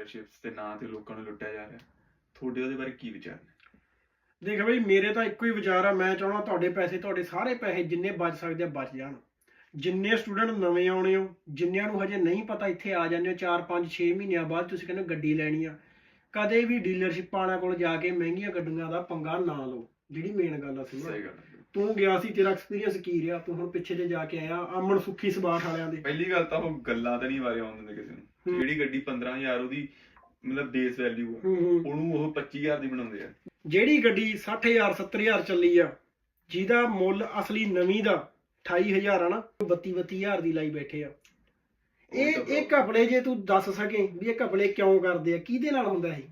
ਡੀਲਰਸ਼ਿਪਸ ਦੇ ਨਾਂ ਤੇ ਲੋਕਾਂ ਨੂੰ ਲੁੱਟਿਆ ਜਾ ਰਿਹਾ। ਤੁਹਾਡੇ ਉਹਦੇ ਬਾਰੇ ਕੀ ਵਿਚਾਰ ਨੇ? ਦੇਖ ਬਈ ਮੇਰੇ ਤਾਂ ਇੱਕੋ ਹੀ ਵਿਚਾਰ ਆ ਮੈਂ ਚਾਹਣਾ ਤੁਹਾਡੇ ਪੈਸੇ ਤੁਹਾਡੇ ਸਾਰੇ ਪੈਸੇ ਜਿੰਨੇ ਬਚ ਸਕਦੇ ਆ ਬਚ ਜਾਣ। ਜਿੰਨੇ ਸਟੂਡੈਂਟ ਨਵੇਂ ਆਉਣੇ ਹੋ ਜਿੰਨਿਆਂ ਨੂੰ ਹਜੇ ਨਹੀਂ ਪਤਾ ਇੱਥੇ ਆ ਜਾਂਦੇ ਹੋ 4 5 6 ਮਹੀਨਿਆਂ ਬਾਅਦ ਤੁਸੀਂ ਕਹਿੰਦੇ ਗੱਡੀ ਲੈਣੀ ਆ। ਕਦੇ ਵੀ ਡੀਲਰਸ਼ਿਪ ਵਾਲਿਆਂ ਕੋਲ ਜਾ ਕੇ ਮਹਿੰਗੀਆਂ ਗੱਡੀਆਂ ਦਾ ਪੰਗਾ ਨਾ ਲਓ ਜਿਹੜੀ ਮੇਨ ਗੱਲ ਆ ਸੀ ਸਹੀ ਗੱਲ ਤੂੰ ਗਿਆ ਸੀ ਤੇਰਾ ਐਕਸਪੀਰੀਅੰਸ ਕੀ ਰਿਹਾ? ਤੂੰ ਹੁਣ ਪਿੱਛੇ ਜੇ ਜਾ ਕੇ ਆਇਆ ਅਮਨ ਸੁੱਖੀ ਸਬਾਠ ਵਾਲਿਆਂ ਦੇ। ਪਹਿਲੀ ਗੱਲ ਤਾਂ ਉਹ ਗੱਲਾਂ ਤਾਂ ਨਹੀਂ ਵਾਰੇ ਆਉਣ ਦਿੰਦੇ ਕਿਸੇ ਨੂੰ। ਜਿਹੜੀ ਗੱਡੀ 15000 ਉਹਦੀ ਮਤਲਬ ਬੇਸ ਵੈਲਿਊ ਆ ਉਹਨੂੰ ਉਹ 25000 ਦੀ ਬਣਾਉਂਦੇ ਆ। ਜਿਹੜੀ ਗੱਡੀ 60000 70000 ਚੱਲੀ ਆ ਜਿਹਦਾ ਮੁੱਲ ਅਸਲੀ ਨਵੀਂ ਦਾ 28000 ਆ ਨਾ 32 32000 ਦੀ ਲਾਈ ਬੈਠੇ ਆ। ਇਹ ਇਹ ਕਪੜੇ ਜੇ ਤੂੰ ਦੱਸ ਸਕੇ ਵੀ ਇਹ ਕਪੜੇ ਕਿਉਂ ਕਰਦੇ ਆ ਕਿਹਦੇ ਨਾਲ ਹੁੰਦਾ ਇਹ?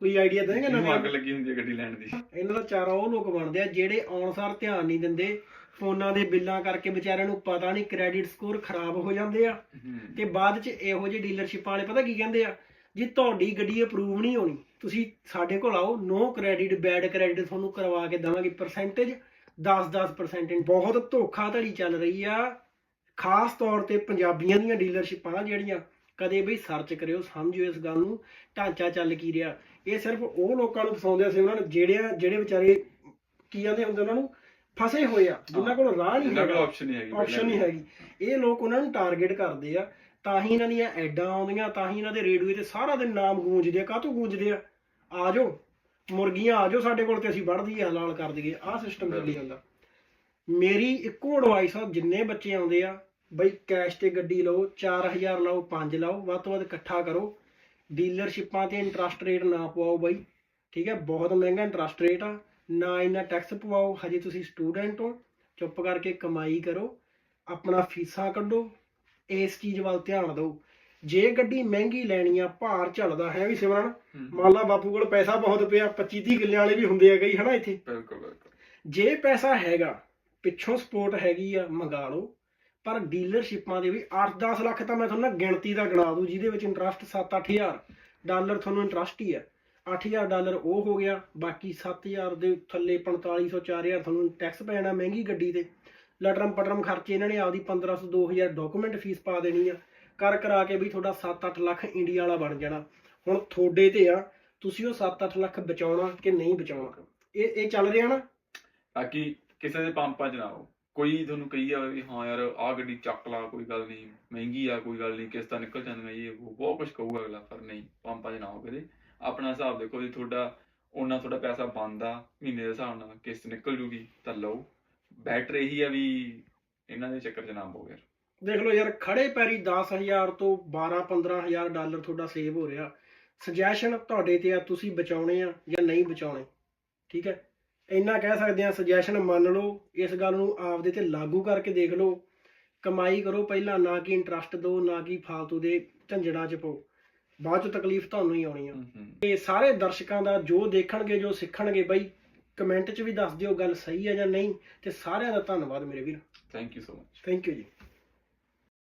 ਕੋਈ ਆਈਡੀਆ ਦੇਂਗਾ ਜਿਹਨੂੰ ਅੱਗ ਨਾ ਲੱਗੀ ਹੁੰਦੀ ਹੈ ਗੱਡੀ ਲੈਣ ਦੀ। ਇਹਨਾਂ ਦਾ ਚਾਰਾ ਉਹ ਲੋਕ ਬਣਦੇ ਆ ਜਿਹੜੇ ਆਉਣਸਾਰ ਧਿਆਨ ਨਹੀਂ ਦਿੰਦੇ ਫੋਨਾਂ ਦੇ ਬਿੱਲਾਂ ਕਰਕੇ ਵਿਚਾਰਿਆਂ ਨੂੰ ਪਤਾ ਨਹੀਂ ਕ੍ਰੈਡਿਟ ਸਕੋਰ ਖਰਾਬ ਹੋ ਜਾਂਦੇ ਆ। ਤੇ ਬਾਅਦ ਚ ਇਹੋ ਜਿਹੇ ਡੀਲਰਸ਼ਿਪ ਵਾਲੇ ਪਤਾ ਕੀ ਕਹਿੰਦੇ ਆ? ਜੀ ਤੁਹਾਡੀ ਗੱਡੀ ਅਪਰੂਵ ਨਹੀਂ ਹੋਣੀ। ਤੁਸੀਂ ਸਾਡੇ ਕੋਲ ਆਓ ਨੋ ਕ੍ਰੈਡਿਟ ਬੈਡ ਕ੍ਰੈਡਿਟ ਤੁਹਾਨੂੰ ਕਰਵਾ ਕੇ ਦੇਵਾਂਗੇ ਪਰਸੈਂਟੇਜ 10-10% ਬਹੁਤ ਧੋਖਾਧੜੀ ਚੱਲ ਰਹੀ ਆ। ਖਾਸ ਤੌਰ ਤੇ ਪੰਜਾਬੀਆਂ ਦੀਆਂ ਡੀਲਰਸ਼ਿਪਾਂ ਜਿਹੜੀਆਂ ਕਦੇ ਵੀ ਸਰਚ ਕਰਿਓ ਸਮਝਿਓ ਇਸ ਗੱਲ ਨੂੰ ਢਾਂਚਾ ਚੱਲ ਕੀ ਰਿਹਾ। ਇਹ ਸਿਰਫ ਉਹ ਲੋਕਾਂ ਨੂੰ ਫਸਾਉਂਦੇ ਸੀ ਉਹਨਾਂ ਨੂੰ ਜਿਹੜੇ ਜਿਹੜੇ ਵਿਚਾਰੇ ਕੀ ਆਂਦੇ ਹੁੰਦੇ ਉਹਨਾਂ ਨੂੰ ਫਸੇ ਹੋਏ ਆ। ਜਿਨ੍ਹਾਂ ਕੋਲ ਰਾਹ ਨਹੀਂ ਕੋਲ ਹੈਗਾ ਆਪਸ਼ਨ ਨਹੀਂ ਹੈਗੀ ਆਪਸ਼ਨ ਨਹੀਂ ਹੈਗੀ। ਇਹ ਲੋਕ ਉਹਨਾਂ ਨੂੰ ਟਾਰਗੇਟ ਕਰਦੇ ਆ ਤਾਂ ਹੀ ਇਹਨਾਂ ਦੀਆਂ ਐਡਾਂ ਆਉਂਦੀਆਂ ਤਾਂ ਹੀ ਇਹਨਾਂ ਦੇ ਰੇਡੀਓ ਤੇ ਸਾਰਾ ਦਿਨ ਨਾਮ ਗੂੰਜਦੇ ਆ। ਕਾਹਤੋਂ ਗੂੰਜਦੇ ਆ? ਆ ਜਾਓ ਮੁਰਗੀਆਂ ਆ ਜਾਓ ਸਾਡੇ ਕੋਲ ਤੇ ਅਸੀਂ ਵੱਢ ਦਈਏ ਹਲਾਲ ਕਰ ਦਈਏ। ਆਹ ਸਿਸਟਮ ਚੱਲੀ ਜਾਂਦਾ। ਮੇਰੀ ਇੱਕੋ ਐਡਵਾਈਸ ਆ ਜਿੰਨੇ ਬੱਚੇ ਆਉਂਦੇ ਆ ਬਈ ਕੈਸ਼ ਤੇ ਗੱਡੀ ਲਓ 4000 ਲਾਓ 5 ਲਾਓ ਵੱਧ ਤੋਂ ਵੱਧ ਇਕੱਠਾ ਕਰੋ। ਡੀਲਰਸ਼ਿਪਾਂ ਤੇ ਇੰਟਰਸਟ ਰੇਟ ਨਾ ਪਵਾਓ ਬਈ। ਠੀਕ ਹੈ ਬਹੁਤ ਮਹਿੰਗਾ ਇੰਟਰਸਟ ਰੇਟ ਆ। ਨਾ ਇੰਨਾ ਟੈਕਸ ਪਵਾਓ ਹਜੇ ਤੁਸੀਂ ਸਟੂਡੈਂਟ ਹੋ ਚੁੱਪ ਕਰਕੇ ਕਮਾਈ ਕਰੋ ਆਪਣਾ ਫੀਸਾਂ ਕੱਢੋ ਇਸ ਚੀਜ਼ ਵੱਲ ਧਿਆਨ ਦਿਓ। ਜੇ ਗੱਡੀ ਮਹਿੰਗੀ ਲੈਣੀ ਆ ਭਾਰ ਝੱਲਦਾ ਹੈ ਵੀ ਸਿਮਰਨ। ਮੰਨ ਲਾ ਬਾਪੂ ਕੋਲ ਪੈਸਾ ਬਹੁਤ ਪਿਆ 25 30 ਕਿੱਲਿਆਂ ਵਾਲੇ ਵੀ ਹੁੰਦੇ ਆ ਕਈ ਹਨਾ ਇੱਥੇ? ਬਿਲਕੁਲ ਬਿਲਕੁਲ। ਜੇ ਪੈਸਾ ਹੈਗਾ ਪਿੱਛੋਂ ਸਪੋਰਟ ਹੈਗੀ ਆ ਮੰਗਾ ਲਓ। ਪਰ ਡੀਲਰਸ਼ਿਪਾਂ ਦੇ ਵੀ 8-10 ਲੱਖ ਤਾਂ ਮੈਂ ਤੁਹਾਨੂੰ ਨਾ ਗਿਣਤੀ ਦਾ ਗਿਣਾ ਦੂੰ ਜਿਹਦੇ ਵਿੱਚ ਇੰਟਰਸਟ 7-8000 ਡਾਲਰ ਤੁਹਾਨੂੰ ਇੰਟਰਸਟ ਹੀ ਹੈ 8000 ਡਾਲਰ ਉਹ ਹੋ ਗਿਆ, ਬਾਕੀ 7000 ਦੇ ਥੱਲੇ 4500 4000 ਤੁਹਾਨੂੰ ਟੈਕਸ ਪੈਣਾ ਮਹਿੰਗੀ ਗੱਡੀ ਤੇ। ਲਟਰਮ ਪਟਰਮ ਖਰਚੇ ਇਹਨਾਂ ਨੇ ਆਪਦੀ 1500 2000 ਡਾਕੂਮੈਂਟ ਫੀਸ ਪਾ ਦੇਣੀ ਆ। ਕਰ ਕਰਾ ਕੇ ਵੀ ਤੁਹਾਡਾ 7-8 ਲੱਖ ਇੰਡੀਆ ਵਾਲਾ ਬਣ ਜਾਣਾ। ਹੁਣ ਤੁਹਾਡੇ ਤੇ ਆ, ਤੁਸੀਂ ਉਹ 7-8 ਲੱਖ ਬਚਾਉਣਾ ਕਿ ਨਹੀਂ ਬਚਾਉਣਾ? ਇਹ ਇਹ ਚੱਲ ਰਿਹਾ ਨਾ? ਬਾਕੀ ਕਿਸੇ ਦੇ ਪੰਪਾਂ 'ਚ ਨਾ ਆਓ ਕੋਈ ਤੁਹਾਨੂੰ ਕਹੀ ਜਾਵੇ ਵੀ ਹਾਂ ਯਾਰ, ਆਹ ਗੱਡੀ ਚੱਕ ਲਾ, ਕੋਈ ਗੱਲ ਨਹੀਂ। ਮਹਿੰਗੀ ਆ, ਕੋਈ ਗੱਲ ਨਹੀਂ। ਕਿਸ਼ਤਾਂ ਨਿਕਲ ਜਾਂਦੀਆਂ ਇਹ ਉਹ ਬਹੁਤ ਕੁਝ ਕਹੂਗਾ ਅਗਲਾ, ਪਰ ਨਹੀਂ, ਪੰਪਾਂ 'ਚ ਨਾ ਆਓ ਕਦੇ। ਆਪਣਾ ਹਿਸਾਬ ਦੇਖੋ ਜੇ ਤੁਹਾਡਾ, ਉਹਨਾਂ ਤੁਹਾਡਾ ਪੈਸਾ ਬਣਦਾ ਮਹੀਨੇ ਦੇ ਹਿਸਾਬ ਨਾਲ, ਕਿਸ਼ਤ ਨਿਕਲ ਜੂਗੀ, ਤਾਂ ਲਓ। ਬੈਟਰ ਇਹੀ ਆ ਵੀ ਇਹਨਾਂ ਦੇ ਚੱਕਰ 'ਚ ਨਾ ਪਓ ਯਾਰ। ਦੇਖ ਲਓ ਯਾਰ, ਖੜੇ ਪੈਰੀ 10000 ਤੋਂ 12-15000 ਡਾਲਰ ਤੁਹਾਡਾ ਸੇਵ ਹੋ ਰਿਹਾ। ਸੁਜੈਸ਼ਨ ਤੁਹਾਡੇ ਤੇ ਆ, ਤੁਸੀਂ ਬਚਾਉਣੇ ਆ ਜਾਂ ਨਹੀਂ ਬਚਾਉਣੇ। ਠੀਕ ਹੈ? ਇੰਨਾ ਕਹਿ ਸਕਦੇ ਆ ਸੁਜੈਸ਼ਨ ਮੰਨ ਲਓ, ਇਸ ਗੱਲ ਨੂੰ ਆਪਦੇ ਤੇ ਲਾਗੂ ਕਰਕੇ ਦੇਖ ਲਓ। ਕਮਾਈ ਕਰੋ ਪਹਿਲਾਂ, ਨਾ ਕਿ ਇੰਟਰਸਟ ਦਿਓ, ਨਾ ਕਿ ਫਾਲਤੂ ਦੇ ਝੰਜੜਾਂ 'ਚ ਪਾਓ। ਬਾਅਦ 'ਚ ਤਕਲੀਫ ਤੁਹਾਨੂੰ ਹੀ ਆਉਣੀ ਆ। ਤੇ ਸਾਰੇ ਦਰਸ਼ਕਾਂ ਦਾ ਜੋ ਦੇਖਣਗੇ ਜੋ ਸਿੱਖਣਗੇ ਬਈ ਕਮੈਂਟ 'ਚ ਵੀ ਦੱਸ ਦਿਓ ਗੱਲ ਸਹੀ ਹੈ ਜਾਂ ਨਹੀਂ। ਤੇ ਸਾਰਿਆਂ ਦਾ ਧੰਨਵਾਦ ਮੇਰੇ ਵੀਰ। Thank you so much thank you ji.